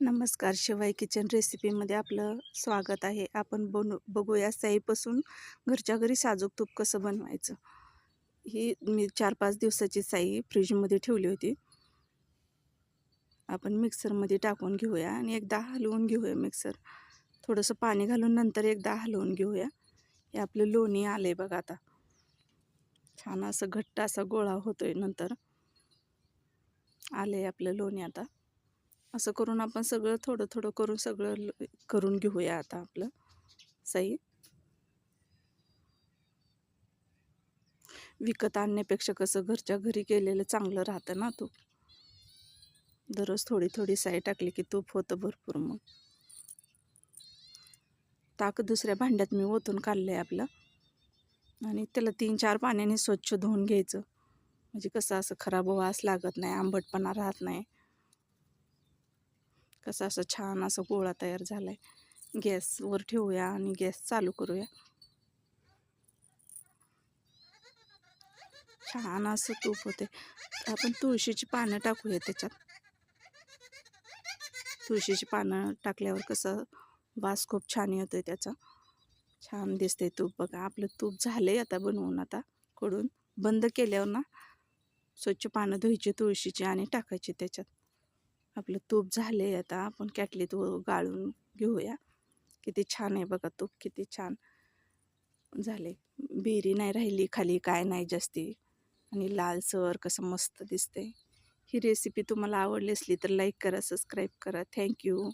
नमस्कार शिवाय किचन रेसिपीमध्ये आपलं स्वागत आहे. आपण बनू बघूया साईपासून घरच्या घरी साजूक तूप कसं बनवायचं. ही मी चार पाच दिवसाची साई फ्रीजमध्ये ठेवली होती. आपण मिक्सरमध्ये टाकून घेऊया आणि एकदा हलवून घेऊया मिक्सर. थोडंसं पाणी घालून नंतर एकदा हलवून घेऊया. हे आपलं लोणी आलं आहे बघा आता. छान असं घट्ट असा गोळा होतो आहे नंतर. आलं आहे आपलं लोणी आता. असं करून आपण सगळं थोडं थोडं करून सगळं ल- करून घेऊया आता आपलं. सही विकत आणण्यापेक्षा कसं घरच्या घरी केलेलं चांगलं राहतं ना तूप दररोज थोडी थोडी साई टाकली की तूप होतं भरपूर मग. ताक दुसऱ्या भांड्यात मी ओतून काढलं आहे आपलं. आणि त्याला तीन चार पाण्याने स्वच्छ धुवून घ्यायचं. म्हणजे कसं असं खराब वास लागत नाही आंबटपणा राहत नाही. कसं असं छान असं गोळा तयार झाला आहे गॅसवर ठेवूया आणि गॅस चालू करूया. छान असं तूप होते आपण तुळशीची पानं टाकूया त्याच्यात. तुळशीची पानं टाकल्यावर कसं वास खूप छान येतोय त्याचा. छान दिसतंय तूप. बघा आपलं तूप झालंय आता बनवून आता. कडून बंद केल्यावर ना स्वच्छ पानं धुवायची तुळशीची आणि टाकायची त्याच्यात. आपलं तूप झाले आता आपण कॅटलीत गाळून घेऊया. किती छान आहे बघा तूप किती छान झाले बेरी नाही राहिली खाली काय नाही जास्ती. आणि लालसर कसं मस्त दिसते ही रेसिपी तुम्हाला आवडली असली तर लाईक करा सबस्क्राईब करा. थँक्यू